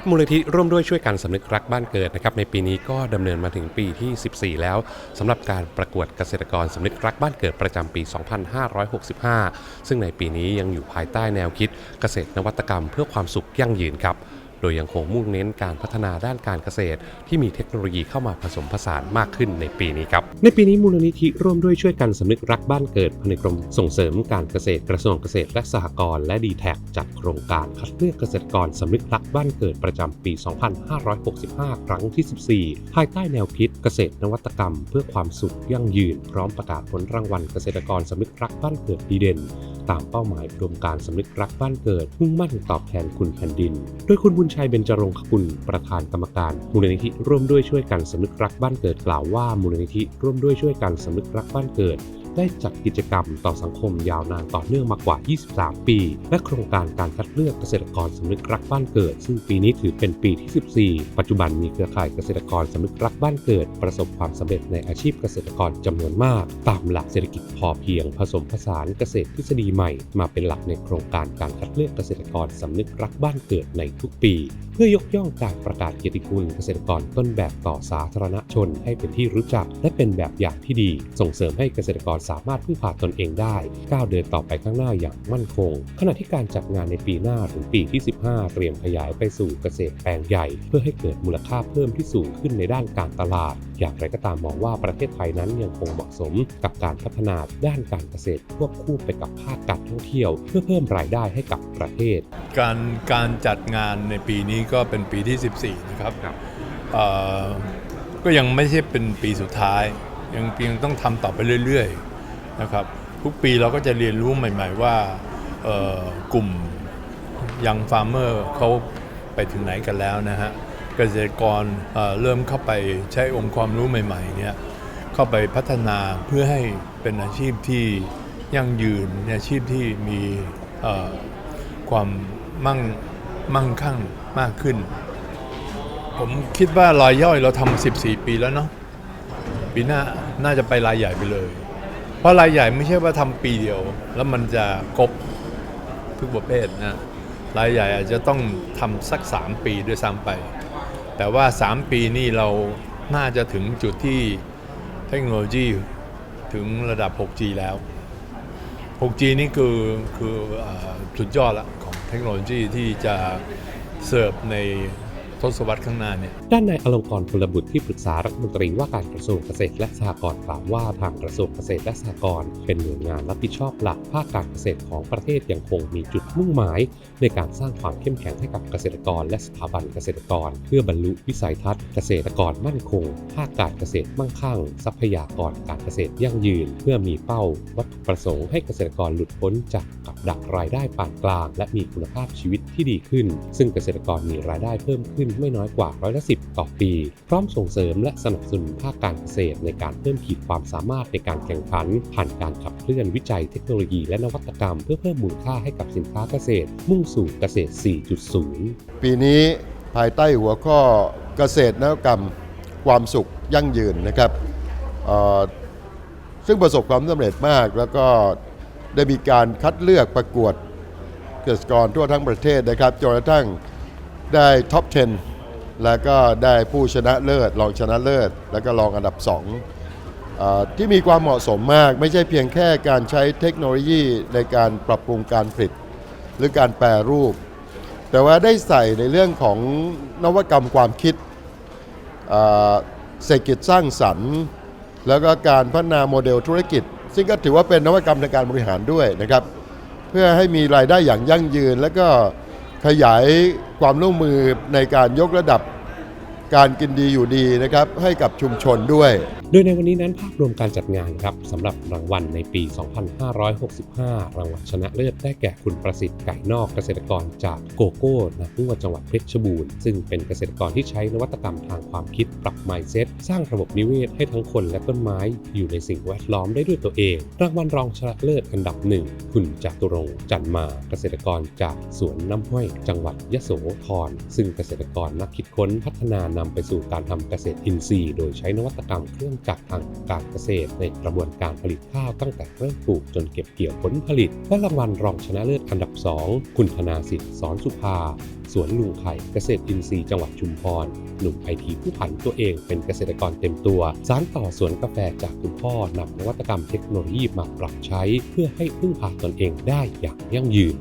ครับมูลนิธิร่วมด้วยช่วยกันสำนึกรักบ้านเกิดนะครับในปีนี้ก็ดำเนินมาถึงปีที่ 14 แล้วสำหรับการประกวดเกษตรกรสำนึกรักบ้านเกิดประจำปี 2565 ซึ่งในปีนี้ยังอยู่ภายใต้แนวคิดเกษตรนวัตกรรมเพื่อความสุขยั่งยืนครับ โดยยังคงมุ่งเน้นการพัฒนาด้านการเกษตร ที่มีเทคโนโลยีเข้ามาผสมผสานมากขึ้นในปีนี้ครับ ในปีนี้มูลนิธิร่วมด้วยช่วยกันสำนึกรักบ้านเกิดภายในกรมส่งเสริมการเกษตรกระทรวงเกษตรและสหกรณ์และดีแท็จัดโครงการคัดเลือกเกษตรกรสำนึกรักบ้านเกิดประจำปี 2565 ครั้งที่ 14 ภายใต้แนวคิดเกษตรนวัตกรรม เพื่อความสุขยั่งยืน พร้อมประกาศผลรางวัลเกษตรกรสำนึกรักบ้านเกิดดีเด่น ตามเป้าหมายอุดมการสำนึกรักบ้านเกิดมุ่งมั่นตอบแทนคุณแผ่นดิน โดยคุณบุญชัยเบญจรงคกุลประธานกรรมการ มูลนิธิร่วมด้วยช่วยกันสำนึกรักบ้านเกิดกล่าวว่ามูลนิธิร่วมด้วยช่วยกันสำนึกรักบ้านเกิด ได้จัดกิจกรรมต่อสังคมยาวนานต่อเนื่องมากว่า 23 ปี และโครงการการคัดเลือกเกษตรกรสำนึกรักบ้านเกิด ซึ่งปีนี้ถือเป็นปีที่ 14 ปัจจุบันมีเครือข่ายเกษตรกรสำนึกรักบ้านเกิด ประสบความสำเร็จในอาชีพเกษตรกรจำนวนมาก ตามหลักเศรษฐกิจพอเพียง ผสมผสานเกษตรทฤษฎีใหม่ มาเป็นหลักในโครงการการคัดเลือกเกษตรกรสำนึกรักบ้านเกิดในทุกปี พื่อยกย่องการประกาศเกียรติคุณเกษตรกรต้นแบบต่อสาธารณชนให้เป็นที่รู้จัก และเป็นแบบอย่างที่ดี ส่งเสริมให้เกษตรกรสามารถพึ่งพาตนเองได้ ก้าวเดินต่อไปข้างหน้าอย่างมั่นคง ขณะที่การจัดงานในปีหน้าถึงปีที่ 15 เตรียมขยายไปสู่เกษตรแปลงใหญ่ เพื่อให้เกิดมูลค่าเพิ่มที่สูงขึ้นในด้านการตลาด อย่างไรก็ตามมองว่าประเทศไทยนั้นยังคงเหมาะสมกับการพัฒนาด้านการเกษตรควบคู่ไปกับภาคการท่องเที่ยว เพื่อเพิ่มรายได้ให้กับประเทศ การการจัดงานในปีนี้ก็เป็นปีที่ 14 นะครับครับเอ่อก็ยังไม่ใช่เป็นปีสุดท้าย ยังยังต้องทำต่อไปเรื่อยๆนะครับ ทุกปีเราก็จะเรียนรู้ใหม่ ๆ ว่าเอ่อกลุ่มยังฟาร์มเมอร์เขาไปถึงไหนกันแล้วนะฮะเกษตรกรเอ่อเริ่มเข้าไปใช้องค์ความรู้ใหม่ๆเนี่ยเข้าไปพัฒนาเพื่อให้เป็นอาชีพที่ยั่งยืนอาชีพที่มีเอ่อความมั่ง มั่งคั่งมากขึ้น ผมคิดว่ารายย่อยเราทำ14 ปีแล้วเนาะปีหน้าน่าจะไปรายใหญ่ไปเลย เพราะรายใหญ่ไม่ใช่ว่าทำปีเดียว แล้วมันจะครบทุกประเภทนะรายใหญ่อาจจะต้องทำสัก 3 ปีด้วยซ้ำไป แต่ว่า 3 ปีนี่เราน่าจะถึงจุดที่เทคโนโลยีถึงระดับ 6G แล้ว 6G นี่คือคืออสุดยอดละข เทคโนโลยีที่จะเสิร์ฟใน ทศวรรษข้างหน้าเนี่ยด้านนายอลงกรพลบุตรที่ปรึกษารัฐมนตรีว่าการกระทรวงเกษตรและสหกรณ์กล่าวว่าทางกระทรวงเกษตรและสหกรณ์เป็นหน่วยงานรับผิดชอบหลักภาคการเกษตรของประเทศยังคงมีจุดมุ่งหมาย ในการสร้างความเข้มแข็งให้กับเกษตรกร และสถาบันเกษตรกร เพื่อบรรลุวิสัยทัศน์เกษตรกรมั่นคง ภาคการเกษตรมั่งคั่ง ทรัพยากรการเกษตรยั่งยืน เพื่อมีเป้า วัตถุประสงค์ให้เกษตรกรหลุดพ้นจากกับดักรายได้ปานกลาง และมีคุณภาพชีวิตที่ดีขึ้น ซึ่งเกษตรกรมีรายได้เพิ่มขึ้นไม่น้อยกว่าร้อยละสิต่อปี พร้อมส่งเสริมและสนับสนุนภาคการเกษตรในการเพิ่มขีดความสามารถในการแข่งขัน ผ่านการขับเคลื่อนวิจัยเทคโนโลยีและนวัตกรรม เพื่อเพิ่มมูลค่าให้กับสินค้าเกษตร มุ่งสู่เกษตร 4.0 ปีนี้ภายใต้หัวข้อเกษตรนวัตกรรมความสุขยั่งยืนนะครับซึ่งประสบความสำเร็จมากแล้วก็ได้มีการคัดเลือกประกวดเกษตรกรทั่วทั้งประเทศนะครับจนกระทั่ง ได้ท็อป 10 แล้วก็ได้ผู้ชนะเลิศรองชนะเลิศ แล้วก็รองอันดับ2เอ่อที่มีความเหมาะสมมาก ไม่ใช่เพียงแค่การใช้เทคโนโลยีในการปรับปรุงการผลิต หรือการแปรรูป แต่ว่าได้ใส่ในเรื่องของนวัตกรรมความคิดเศรษฐกิจสร้างสรรค์ แล้วก็การพัฒนาโมเดลธุรกิจ ซึ่งก็ถือว่าเป็นนวัตกรรมในการบริหารด้วยนะครับ เพื่อให้มีรายได้อย่างยั่งยืนแล้วก็ ขยายความร่วมมือในการยกระดับการกินดีอยู่ดีนะครับให้กับชุมชนด้วย โดยในวันนี้นั้นภาพรวมการจัดงานครับสำหรับรางวัลในปี 2565 รางวัลชนะเลิศได้แก่คุณประสิทธิ์ไก่นอกเกษตรกรจากโกโก้นาพัวจังหวัดเพชรบูรณ์ ซึ่งเป็นเกษตรกรที่ใช้นวัตกรรมทางความคิดปรับ mindset สร้างระบบนิเวศให้ทั้งคนและต้นไม้อยู่ในสิ่งแวดล้อมได้ด้วยตัวเอง รางวัลรองชนะเลิศอันดับหนึ่งคุณจตุรงจันมาเกษตรกรจากสวนน้ำห้อยจังหวัดยะโสธรซึ่งเกษตรกรนักคิดค้นพัฒนานำไปสู่การทำเกษตรอินทรีย์ โดยใช้นวัตกรรมเครื่องจากทางการเกษตรในกระบวนการผลิตข้าวตั้งแต่เริ่มปลูกจนเก็บเกี่ยวผลผลิต และรางวัลรองชนะเลิศอันดับ 2 คุณธนาสิทธิ์สอนสุภา สวนลุงไข่เกษตรอินทรีย์จังหวัดชุมพร หนุ่มไอทีผู้ผันตัวเองเป็นเกษตรกรเต็มตัว สารต่อสวนกาแฟจากคุณพ่อนำนวัตกรรมเทคโนโลยีมาปรับใช้ เพื่อให้พึ่งพาตนเองได้อย่างยั่งยืน